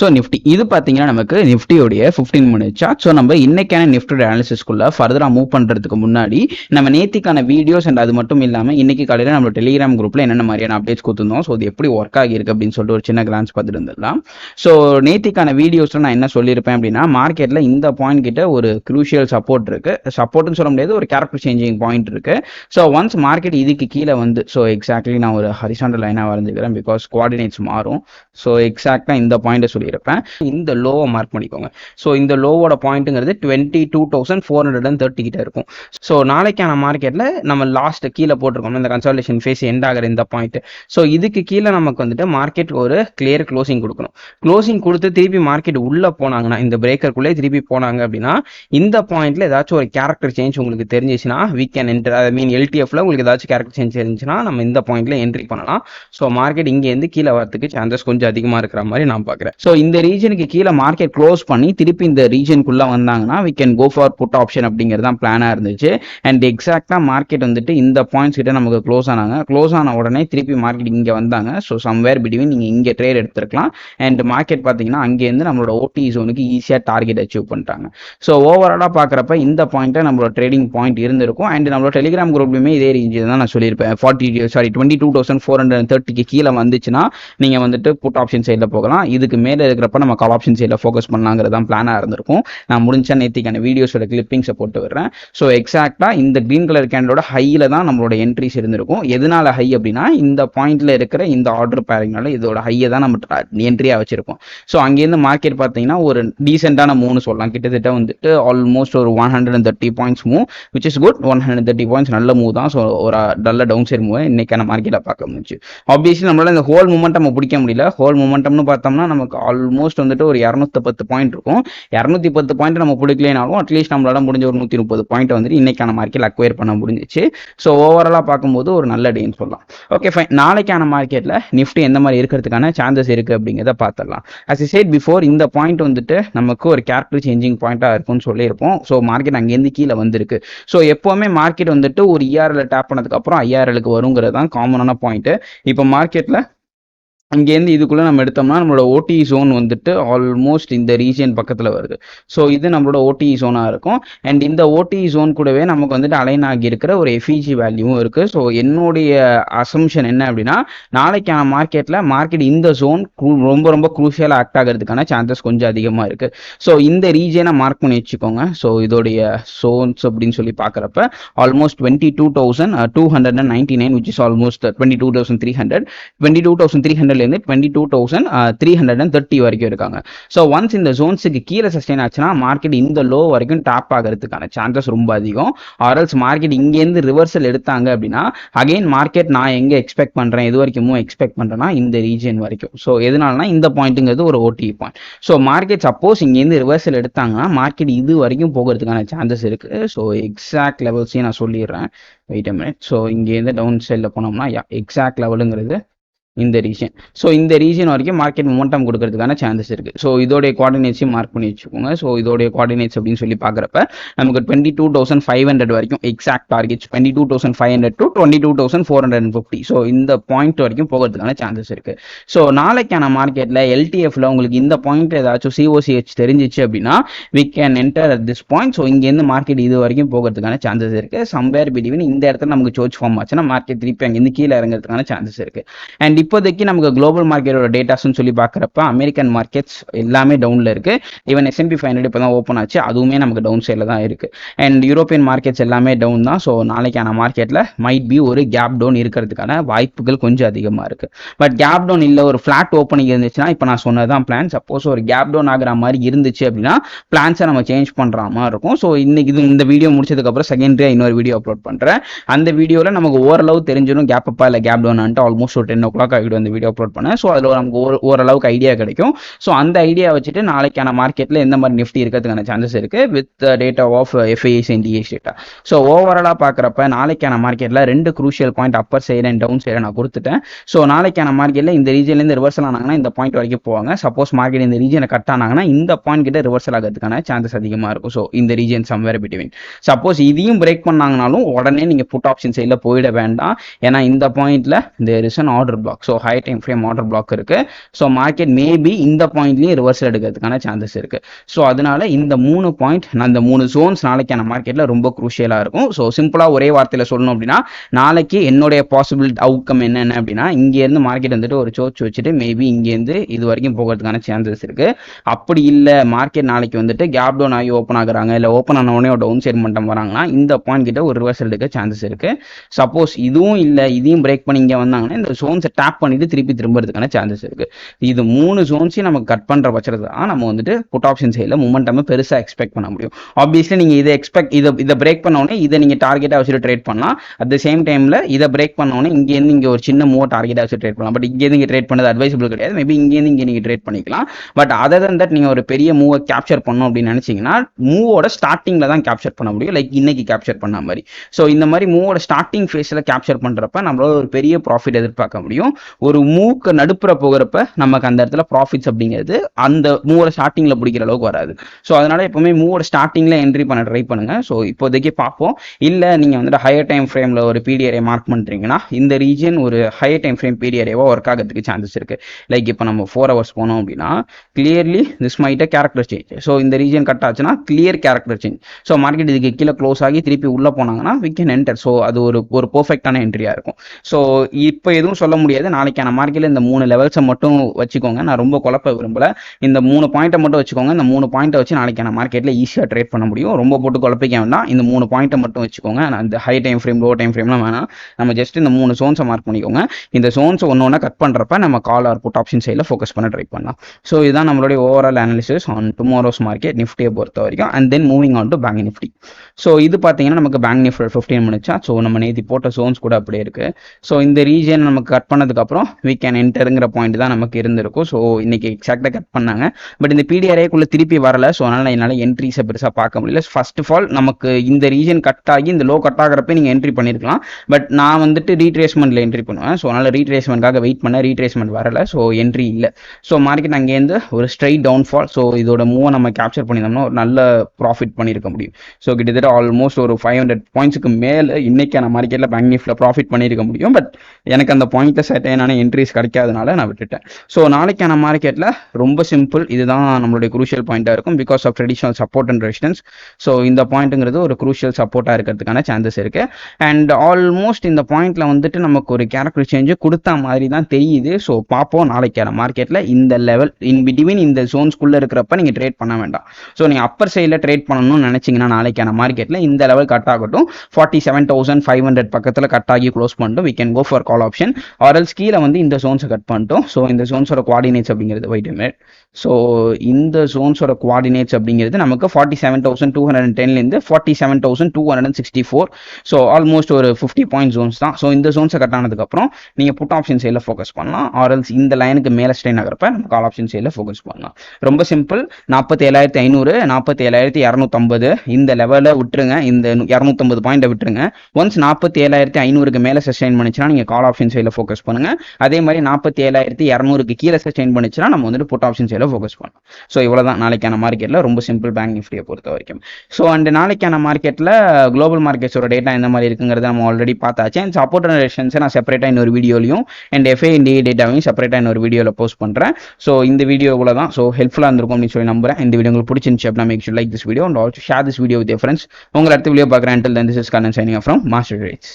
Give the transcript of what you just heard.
So Nifty இது பார்த்தீங்கன்னா நமக்கு நிஃப்டியோடைய ஃபிஃப்டீன் மினிட் சார்ட் ஸோ நம்ம இன்னைக்கான நிஃப்டியோட அனாலிசிஸ்க்குள்ள ஃபர்தராக மூவ் பண்ணுறதுக்கு முன்னாடி நம்ம நேத்திக்கான வீடியோஸ் அண்ட் அது மட்டும் இல்லாமல் இன்னைக்கு காலையில் நம்ம டெலிகிராம் குரூப்பில் என்னென்ன மாதிரியான அப்டேட்ஸ் கொடுத்துருந்தோம்? ஸோ அது எப்படி ஒர்க் ஆகியிருக்கு அப்படின்னு சொல்லிட்டு ஒரு சின்ன கிளான்ஸ் பார்த்துட்டு இருந்துடலாம். ஸோ நேத்திக்கான வீடியோஸில் நான் என்ன சொல்லியிருப்பேன் அப்படின்னா மார்க்கெட்டில் இந்த பாயிண்ட் கிட்ட ஒரு க்ரூஷியல் சப்போர்ட் இருக்கு. சப்போர்ட்னு சொல்ல முடியாது ஒரு கேரக்டர் சேஞ்சிங் பாயிண்ட் இருக்கு. ஸோ ஒன்ஸ் மார்க்கெட் இதுக்கு கீழே வந்து ஸோ எக்ஸாக்ட்லி நான் ஒரு ஹரிசாண்டல் லைனாக வரைஞ்சிக்கிறேன் பிகாஸ் கோஆர்டினேட்ஸ் மாறும். ஸோ எக்ஸாக்டாக இந்த பாயிண்ட்டை சொல்லியிருப்பேன். இந்த லோவை மார்க் பண்ணிக்கோங்க. ஸோ இந்த லோவோட பாயிண்ட்டுங்கிறது twenty two thousand four hundred and thirty கிட்ட இருக்கும். ஸோ நாளைக்கான மார்க்கெட்டில் நம்ம லாஸ்ட் கீழே போட்டிருக்கோம் இந்த கன்சல்டேஷன் ஃபேஸ் எண்ட் ஆகிற இந்த பாயிண்ட் ஸோ இதுக்கு கீழே நமக்கு வந்துட்டு மார்க்கெட் ஒரு கிளியர் க்ளோசிங் கொடுக்கணும். க்ளோசிங் கொடுத்து திருப்பி மார்க்கெட் உள்ளே போனாங்கன்னா இந்த பிரேக்கருக்குள்ளே திருப்பி போனாங்க அப்படின்னா இந்த பாயிண்ட்ல ஏதாச்சும் ஒரு கேரக்டர் சேஞ்ச் உங்களுக்கு தெரிஞ்சிச்சுன்னா we can enter I mean எல்டிஎஃப்ல உங்களுக்கு ஏதாச்சும் கேரக்டர் சேஞ்ச் தெரிஞ்சுன்னா நம்ம இந்த பாயிண்ட்ல என்ட்ரி பண்ணலாம். ஸோ மார்க்கெட் இங்கேருந்து கீழே வரதுக்கு சான்சஸ் கொஞ்சம் அதிகமாக இருக்கிற மாதிரி நான் பார்க்குறேன். ஸோ இந்த ரீஜனுக்கு கீழே மார்க்கெட் க்ளோஸ் பண்ணி திருப்பி இந்த ரீஜனுக்குள்ளே வந்தாங்கன்னா we can go for put option அப்படிங்கிறது தான் பிளானாக இருந்துச்சு. அண்ட் எக்ஸாக்டாக மார்க்கெட் வந்துட்டு இந்த பாயிண்ட்ஸ் கிட்ட நமக்கு க்ளோஸ் ஆனாங்க. க்ளோஸ் ஆன உடனே திருப்பி மார்க்கெட் இங்கே வந்தாங்க. ஸோ சம்வேர் பிட்வீன் நீங்கள் இங்கே ட்ரேட் எடுத்துருக்கலாம். அண்ட் மார்க்கெட் பார்த்தீங்கன்னா அங்கேருந்து நம்மளோட ஓடி ஜோனுக்கு ஈஸியாக டார்கெட் அச்சீவ் பண்ணிட்டாங்க. ஸோ ஓவராலாக பார்க்குறப்ப இந்த பாயிண்ட்டை நம்மளோட ட்ரேடிங் பாயிண்ட் இருந்திருக்கும். அண்ட் நம்மளோட டெலிகிராம் குரூப்லையுமே இதே ரேஞ்ச் தான் நான் சொல்லியிருப்பேன். Forty sorry twenty two thousand four hundred தேர்ட்டிக்கு கீழே வந்துச்சுன்னா நீங்கள் வந்துட்டு புட் ஆப்ஷன் சைடில் போகலாம். இதுக்கு மேலே இருக்கிறப்ப நம்ம கால் ஆப்ஷன் சைடில் ஃபோக்கஸ் பண்ணலாங்கிறது தான் பிளானாக இருந்திருக்கும். நான் முடிஞ்ச நேற்றுக்கான வீடியோஸோட கிளிப்பிங்ஸை போட்டு விடுறேன். ஸோ எக்ஸாக்டாக இந்த க்ரீன் கலர் கேண்டோட ஹையில் தான் நம்மளோட என்ட்ரிஸ் இருந்திருக்கும். எதனால ஹை அப்படின்னா இந்த பாயிண்ட்ல இருக்கிற இந்த ஆர்டர் பேரிங்னால இதோட ஹையை தான் நம்ம என்ட்ரியாக வச்சிருப்போம் ஸோ அங்கேருந்து மார்க்கெட் பார்த்தீங்கன்னா ஒரு டீசெண்டான மூணு சொல்லலாம். கிட்டத்தட்ட வந்துட்டு ஆல்மோஸ்ட் ஒரு one hundred and thirty points move which is good one hundred thirty points நல்ல மூவ் தான். ஸோ ஒரு நல்ல டவுன் சைட் மூவ் இன்னைக்கான மார்க்கெட்டில் பார்க்க முடிஞ்சு ஆப்வியஸ்லி நம்மளால இந்த ஹோல் மூமெண்ட் நம்ம பிடிக்க முடியல. ஹோல் மூமெண்டம்னு பார்த்தோம்னா நமக்கு ஆல்மோஸ்ட் வந்துட்டு ஒரு இரநூத்தி பத்து பாயிண்ட் இருக்கும். இரநூத்தி பத்து பாயிண்ட் நம்ம பிடிக்கலனாலும் அட்லீஸ்ட் நம்மளால முடிஞ்ச ஒரு நூற்றி முப்பது பாயிண்ட் வந்துட்டு இன்னைக்கான மார்க்கெட் அக்வயர் பண்ண முடிஞ்சிச்சு. ஸோ ஓவராலாக பார்க்கும்போது ஒரு நல்ல டேன்னு சொல்லலாம். ஓகே ஃபைன் நாளைக்கான மார்க்கெட்டில் நிஃப்டி எந்த மாதிரி இருக்கிறதுக்கான சான்சஸ் இருக்குது அப்படிங்கிறத பார்த்துடலாம். அஸ் சைட் பிஃபோர் இந்த பாயிண்ட் வந்துட்டு நமக்கு ஒரு கேரக்டர் சேஞ்சிங் பாயிண்ட்டாக இருக்கும்னு சொல்லியிருப்போம். ஸோ மார்க்கெட் அங்கேருந்து கீழே வந்திருக்கு. ஸோ எப்போவுமே மார்க்கெட் வந்துட்டு ஒரு இஆர்எல் டேப் பண்ணதுக்கப்புறம் ஐஆர்எலுக்கு வருங்கிறது தான் காமனான பாயிண்ட்டு இப்போ மார்க்கெட்டில் இங்கேருந்து இதுக்குள்ளே நம்ம எடுத்தோம்னா நம்மளோட ஓடி ஜோன் வந்துட்டு ஆல்மோஸ்ட் இந்த ரீஜியன் பக்கத்தில் வருது. ஸோ இது நம்மளோட ஓடி ஜோனாக இருக்கும். அண்ட் இந்த ஓடி ஜோன் கூடவே நமக்கு வந்துட்டு அலைன் ஆகி இருக்கிற ஒரு எஃபிஜி வேல்யூவும் இருக்குது ஸோ என்னுடைய அசம்ஷன் என்ன அப்படின்னா நாளைக்கான மார்க்கெட்டில் மார்க்கெட் இந்த ஜோன் ரொம்ப ரொம்ப குரூஷியலாக ஆக்ட் ஆகிறதுக்கான சான்சஸ் கொஞ்சம் அதிகமாக இருக்குது ஸோ இந்த ரீஜியனை மார்க் பண்ணி வச்சுக்கோங்க. ஸோ இதோடைய சோன்ஸ் அப்படின்னு சொல்லி பார்க்குறப்ப almost twenty two thousand two hundred and ninety nine which is almost twenty two thousand three hundred twenty two thousand three hundred இருந்து twenty two thousand three hundred and thirty வரைக்கும் இருக்காங்க. So once இந்த ஜோன்ஸுக்கு கீழே sustain ஆச்சுன்னா market இந்த low வரைக்கும் top ஆகிறதுக்கான chances ரொம்ப அதிகம். ஆர்எல்ஸ் மார்க்கெட் இங்கேருந்து ரிவர்சல் எடுத்தாங்க அப்படின்னா அகைன் மார்க்கெட் நான் எங்கே எக்ஸ்பெக்ட் பண்ணுறேன் இது வரைக்கும் எக்ஸ்பெக்ட் பண்ணுறேன்னா இந்த ரீஜன் வரைக்கும். ஸோ எதனாலனா இந்த பாயிண்ட்டுங்கிறது ஒரு ஓடி பாயிண்ட் ஸோ மார்க்கெட் சப்போஸ் இங்கேருந்து ரிவர்சல் எடுத்தாங்கன்னா மார்க்கெட் இது வரைக்கும் போகிறதுக்கான சான்சஸ் இருக்குது ஸோ எக்ஸாக்ட் லெவல்ஸையும் நான் சொல்லிடுறேன். வெயிட் மினிட் ஸோ இங்கேருந்து டவுன் சைடில் போனோம்னா எக்ஸாக்ட் லெவலுங்கிறது இந்த ரீஜன் ஸோ இந்த ரீஜன் வரைக்கும் மார்க்கெட் மொமெண்டம் கொடுக்கறதுக்கான சான்சஸ் இருக்குது ஸோ இதோடைய கோஆர்டினேட்ஸையும் மார்க் பண்ணி வச்சுக்கோங்க. ஸோ இதோடைய கோஆர்டினேட்ஸ் அப்படின்னு சொல்லி பார்க்குறப்ப நமக்கு twenty two thousand five hundred வரைக்கும் exact target twenty two thousand five hundred to twenty two thousand four hundred and fifty so இந்த பாயிண்ட் வரைக்கும் போகிறதுக்கான சான்சஸ் இருக்குது ஸோ நாளைக்கான மார்க்கெட்டில் எல்டிஎஃப்ல உங்களுக்கு இந்த பாயிண்ட் ஏதாச்சும் சிஓசிஹெச் தெரிஞ்சிச்சு அப்படின்னா we can enter at this point so இங்கேருந்து மார்க்கெட் இது வரைக்கும் போகிறதுக்கான சான்சஸ் இருக்குது சம்வேர் பிட்வீன் இந்த இடத்துல நமக்கு சோச் ஃபார்ம் ஆச்சுன்னா மார்க்கெட் திருப்பி அங்கேருந்து கீழே இறங்குறதுக்கான சான்சஸ் இருக்குது அண்ட் இப்போதைக்கு நமக்கு குளோபல் மார்க்கெட்டோட டேட்டாஸ்னு சொல்லி பார்க்குறப்ப அமெரிக்கன் மார்க்கெட்ஸ் எல்லாமே டவுனில் இருக்கு. ஈவன் எஸ்என்பி ஃபைவ் ஹண்ட்ரட் இப்போ தான் ஓப்பன் ஆச்சு. அதுவுமே நமக்கு டவுன் சைடில் தான் இருக்கு. அண்ட் யூரோப்பியன் மார்க்கெட்ஸ் எல்லாமே டவுன் தான். ஸோ நாளைக்கான மார்க்கெட்டில் மைட் பி ஒரு கேப் டவுன் இருக்கிறதுக்கான வாய்ப்புகள் கொஞ்சம் அதிகமாக இருக்கு. பட் கேப் டவுன் இல்லை ஒரு ஃபிளாட் ஓப்பனிங் இருந்துச்சுன்னா இப்போ நான் சொன்னதான் பிளான் சப்போஸ் ஒரு கேப் டவுன் ஆகிற மாதிரி இருந்துச்சு அப்படின்னா பிளான்ஸை நம்ம சேஞ்ச் பண்ணுற மாதிரி இருக்கும். ஸோ இன்னைக்கு இது இந்த வீடியோ முடிச்சதுக்கப்புறம் செகண்டரியாக இன்னொரு வீடியோ அப்லோட் பண்ணுறேன் அந்த வீடியோவில் நமக்கு ஓரளவு தெரிஞ்சிடும் கேப் அப்பா இல்லை கேப் டவுன் ஆல்மோஸ்ட் ஒரு டென் ஓ கிளாக் ஆகிடும் வந்து வீடியோ அப்லோட் பண்ணேன். ஸோ அதில் நமக்கு ஒரு ஓரளவுக்கு ஐடியா கிடைக்கும். ஸோ அந்த ஐடியா வச்சுட்டு நாளைக்கான மார்க்கெட்டில் எந்த மாதிரி நிஃப்டி இருக்கிறதுக்கான சான்சஸ் இருக்குது with data of FIs and DIs data so ஓவராலாக பார்க்குறப்ப நாளைக்கான மார்க்கெட்டில் ரெண்டு crucial point upper side and down side நான் கொடுத்துட்டேன். ஸோ நாளைக்கான மார்க்கெட்டில் இந்த ரீஜன்லேருந்து ரிவர்சல் ஆனாங்கன்னா இந்த பாயிண்ட் வரைக்கும் போவாங்க. சப்போஸ் மார்க்கெட் இந்த ரீஜனை கட் ஆனாங்கன்னா இந்த பாயிண்ட் கிட்ட ரிவர்சல் ஆகிறதுக்கான சான்சஸ் அதிகமாக இருக்கும். ஸோ இந்த ரீஜன் சம்வேர் பிட்வீன் சப்போஸ் இதையும் பிரேக் பண்ணாங்கனாலும் உடனே நீங்கள் புட் ஆப்ஷன் சைடில் போயிட வேண்டாம். ஏன்னா இந்த பாயிண்ட்ல there is an order block block so high time frame order block இருக்கு. ஸோ மார்க்கெட் மேபி இந்த பாயிண்ட்லயும் ரிவர்சல் எடுக்கிறதுக்கான சான்சஸ் இருக்கு. ஸோ அதனால இந்த மூணு பாயிண்ட் அந்த மூணு ஜோன்ஸ் நாளைக்கான மார்க்கெட்ல ரொம்ப குரூஷியலாக இருக்கும். ஸோ சிம்பிளா ஒரே வார்த்தையில சொல்லணும் அப்படின்னா நாளைக்கு என்னுடைய பாசிபிள் அவுட்கம் என்னென்ன அப்படின்னா இங்கேருந்து மார்க்கெட் வந்துட்டு ஒரு சோச்சு வச்சுட்டு மேபி இங்கேருந்து இது வரைக்கும் போகிறதுக்கான சான்சஸ் இருக்கு. அப்படி இல்லை மார்க்கெட் நாளைக்கு வந்துட்டு கேப் டவுன் ஆகி ஓப்பன் ஆகுறாங்க இல்லை ஓப்பன் ஆன உடனே டவுன் சைட் மட்டும் வராங்கன்னா இந்த பாயிண்ட் கிட்ட ஒரு ரிவர்சல் எடுக்க சான்சஸ் இருக்கு. சப்போஸ் இதுவும் இல்லை இதையும் பிரேக் பண்ணி இங்கே வந்தாங்கன்னா இந்த ஜோன்ஸை டேப் பண்ணிட்டு திருப்பி திரும்புறதுக்கான சான்சஸ் இருக்கு. இது மூணு ஜோன்ஸையும் நம்ம கட் பண்ற பட்சத்தில் தான் நம்ம வந்துட்டு புட் ஆப்ஷன் சைடில் மூமெண்டம் பெருசாக எக்ஸ்பெக்ட் பண்ண முடியும். ஆப்வியஸ்லி நீங்க இதை எக்ஸ்பெக்ட் இதை இதை பிரேக் பண்ண உடனே இதை நீங்க டார்கெட்டாக வச்சுட்டு ட்ரேட் பண்ணலாம். அட் த சேம் டைம்ல இதை பிரேக் பண்ண உடனே இங்கேருந்து இங்கே ஒரு சின்ன மூவ் டார்கெட்டாக வச்சு ட்ரேட் பண்ணலாம். பட் இங்கேருந்து இங்கே ட்ரேட் பண்ணது அட்வைசபிள் கிடையாது. மேபி இங்கேருந்து இங்கே நீங்க ட்ரேட் பண்ணிக்கலாம். பட் அதர் தன் தட் நீங்க ஒரு பெரிய மூவை கேப்சர் பண்ணணும் அப்படின்னு நினைச்சீங்கன்னா மூவோட ஸ்டார்டிங்ல தான் கேப்சர் பண்ண முடியும். லைக் இன்னைக்கு கேப்சர் பண்ண மாதிரி. ஸோ இந்த மாதிரி மூவோட ஸ்டார்டிங் ஃபேஸில் கேப்சர் பண்றப்ப நம்மளால ஒரு பெரிய ப்ராஃபிட் எதிர்பார்க்க முடியும். ஒரு மூவுக்கு நடுப்புற போகிறப்ப நமக்கு அந்த இடத்துல ப்ராஃபிட்ஸ் அப்படிங்கிறது அந்த மூவோட ஸ்டார்டிங்கில் பிடிக்கிற அளவுக்கு வராது. ஸோ அதனால் எப்போவுமே மூவோட ஸ்டார்டிங்கில் என்ட்ரி பண்ண ட்ரை பண்ணுங்க. ஸோ இப்போதைக்கு பார்ப்போம். இல்லை நீங்கள் வந்துட்டு ஹையர் டைம் ஃப்ரேமில் ஒரு பிடிஆரை மார்க் பண்ணுறீங்கன்னா இந்த ரீஜன் ஒரு ஹையர் டைம் ஃப்ரேம் பிடிஆரேவா ஒர்க் ஆகிறதுக்கு சான்சஸ் இருக்குது லைக் இப்போ நம்ம ஃபோர் ஹவர்ஸ் போனோம் அப்படின்னா clearly this might character change so இந்த ரீஜன் கட் ஆச்சுன்னா clear character change so market இதுக்கு கீழே க்ளோஸ் ஆகி திருப்பி உள்ளே போனாங்கன்னா வி கேன் என்டர் ஸோ அது ஒரு ஒரு பர்ஃபெக்டான என்ட்ரியாக இருக்கும். ஸோ இப்போ எதுவும் சொல்ல முடியாது. நாளைக்கான மார்க்கெட்ல இந்த மூணு லெவல்ஸை மட்டும் வச்சுக்கோங்க. நான் ரொம்ப குழப்ப விரும்பல. இந்த மூணு பாயிண்ட்டை மட்டும் வச்சுக்கோங்க. இந்த மூணு பாயிண்ட்டை வச்சு நாளைக்கான மார்க்கெட்ல ஈஸியாக ட்ரேட் பண்ண முடியும். ரொம்ப போட்டு குழப்பிக்க வேண்டாம். இந்த மூணு பாயிண்ட்டை மட்டும் வச்சுக்கோங்க. அந்த இந்த high time frame low time ஃப்ரேம்லாம் வேணாம். நம்ம ஜஸ்ட் இந்த மூணு சோன்ஸை மார்க் பண்ணிக்கோங்க. இந்த சோன்ஸ் ஒன்று ஒன்றா கட் பண்ணுறப்ப நம்ம கால் ஆர் புட் ஆப்ஷன் சைடில் ஃபோக்கஸ் பண்ண ட்ரை பண்ணலாம். ஸோ இதுதான் நம்மளுடைய overall analysis on tomorrow's market நிஃப்டியை பொறுத்த வரைக்கும். And then moving on to Bank Nifty so இது பார்த்தீங்கன்னா நமக்கு பேங்க் நிஃப்டி ஃபிஃப்டீன் மினிட்ஸா ஸோ நம்ம நேற்று போட்ட சோன்ஸ் கூட அப்படியே இருக்கு. ஸோ இந்த ரீஜன் நமக்கு கட் பண்ணதுக்கு அப்புறம் வீ கேன் என்டருங்கிற பாயிண்ட் தான் நமக்கு இருந்திருக்கும். ஸோ இன்னைக்கு எக்ஸாக்டாக கட் பண்ணாங்க. பட் இந்த பிடிஆர்ஏக்குள்ளே திருப்பி வரல. ஸோ அதனால என்னால் என்ட்ரிஸை பெருசாக பார்க்க முடியல. ஃபர்ஸ்ட் ஆஃப் ஆல் நமக்கு இந்த ரீஜன் கட் ஆகி இந்த லோ கட் ஆகிறப்ப நீங்கள் என்ட்ரி பண்ணியிருக்கலாம் பட் நான் வந்துட்டு ரீட்ரேஸ்மெண்ட்டில் என்ட்ரி பண்ணுவேன். ஸோ அதனால் ரீட்ரேஸ்மெண்ட்காக வெயிட் பண்ண ரீட்ரேஸ்மெண்ட் வரல. ஸோ என்ட்ரி இல்லை. ஸோ மார்க்கெட் அங்கேருந்து ஒரு ஸ்ட்ரைட் டவுன்ஃபால் ஸோ இதோட மூவை நம்ம கேப்சர் பண்ணியிருந்தோம்னா ஒரு நல்ல ப்ராஃபிட் பண்ணியிருக்க முடியும். ஸோ கிட்டத்தட்ட ஆல்மோஸ்ட் ஒரு ஃபைவ் ஹண்ட்ரட் பாயிண்ட்ஸுக்கு மேலே இன்னைக்கான மார்க்கெட்டில் பேங்க் நிஃப்டில் ப்ராஃபிட் பண்ணியிருக்க முடியும். பட் எனக்கு அந்த பாயிண்ட்டை செட்டான என்ட்ரிஸ் கிடைக்காதனால நான் விட்டுட்டேன். ஸோ நாளைக்கான மார்க்கெட்டில் ரொம்ப சிம்பிள் இதுதான் நம்மளுடைய குரூஷியல் பாயிண்ட்டாக இருக்கும். Because of traditional support and resistance so இந்த பாயிண்ட்டுங்கிறது ஒரு குரூஷியல் சப்போர்ட்டாக இருக்கிறதுக்கான சான்சஸ் இருக்கு. அண்ட் ஆல்மோஸ்ட் இந்த பாயிண்ட்ல வந்துட்டு நமக்கு ஒரு கேரக்டர் சேஞ்சு கொடுத்த மாதிரி தான் தெரியுது. ஸோ பார்ப்போம் நாளைக்கான மார்க்கெட்டில் இந்த லெவல் இன் பிட்வீன் இந்த ஜோன்ஸ்குள்ளே இருக்கிறப்ப நீங்கள் ட்ரேட் பண்ண வேண்டாம். ஸோ நீங்கள் அப்பர் சைடில் ட்ரேட் பண்ணணும்னு நினச்சிங்கன்னா நாளைக்கான மார்க்கெட்டில் இந்த லெவல் கட் ஆகட்டும். Forty seven thousand five hundred பக்கத்தில் கட் ஆகி க்ளோஸ் பண்ணிட்டு we can go for call option or else கீழே வந்து இந்த ஜோன்ஸை கட் பண்ணிட்டோம். ஸோ இந்த ஜோன்ஸோட குவாடினேட்ஸ் அப்படிங்கிறது வைட் மினிட் ஸோ இந்த ஜோன்ஸோட குவாடினேட்ஸ் அப்படிங்கிறது நமக்கு forty seven thousand two hundred டென்லேருந்து forty seven thousand two hundred sixty four so almost ஒரு ஃபிஃப்டி பாயிண்ட் ஜோன்ஸ் தான். ஸோ இந்த ஜோன்ஸை கட் ஆனதுக்கப்புறம் நீங்கள் புட் ஆப்ஷன் சைடில் ஃபோக்கஸ் பண்ணலாம். ஆர்எல்ஸ் இந்த லைனுக்கு மேலே ஸ்ட்ரெயின் ஆகிறப்ப நம்ம கால் ஆப்ஷன் சைடில் ஃபோக்கஸ் பண்ணலாம். ரொம்ப சிம்பிள் நாற்பத்தி ஏழாயிரத்தி ஐநூறு நாற்பத்தி ஏழாயிரத்தி இரநூத்தம்பது இந்த லெவலில் விட்டுருங்க. இந்த இரநூத்தம்பது பாயிண்ட்டை விட்டுருங்க. ஒன்ஸ் நாற்பத்தி ஏழாயிரத்தி ஐநூறுக்கு மேலே சஸ்டைன் பண்ணிச்சுன்னா நீங்கள் கால் ஆப்ஷன் சைடில் ஃபோக்கஸ் பண்ணுங்க. அதே மாதிரி நாற்பத்தி ஏழாயிரத்தி இரநூறுக்கு கீழே சஸ்டெயின் பண்ணிச்சுன்னா நம்ம வந்துட்டு புட் ஆப்ஷன் சேல ஃபோக்கஸ் பண்ணலாம். ஸோ இவ்வளோ தான் நாளைக்கான மார்க்கெட்டில் ரொம்ப சிம்பிள் பேங்க் நிஃப்டியை பொறுத்த வரைக்கும். ஸோ அண்ட் நாளைக்கான மார்க்கெட்டில் குளோபல் மார்க்கெட்ஸோட டேட்டா எந்த மாதிரி இருக்குங்கிறத நம்ம ஆல்ரெடி பார்த்தாச்சு. அண்ட் சப்போர்ட் ரெஷன்ஸை நான் செப்பரேட்டாக இன்னொரு வீடியோலையும் அண்ட் எஃப்ஐஎன்டி டேட்டாவையும் செப்பரேட்டாக இன்னொரு வீடியோவில் போஸ்ட் பண்ணுறேன் ஸோ இந்த வீடியோ இவ்வளோ தான் ஸோ ஹெல்ப்ஃபுல்லாக இருந்திருக்கும் அப்படின்னு சொல்லி நம்புறேன். இந்த வீடியோ உங்களுக்கு பிடிச்சிருந்துச்சு அப்படின்னா make like this video and also share this video with friends உங்களை அடுத்த வீடியோ பார்க்குறேன். Until then this is Kannan signing from master rates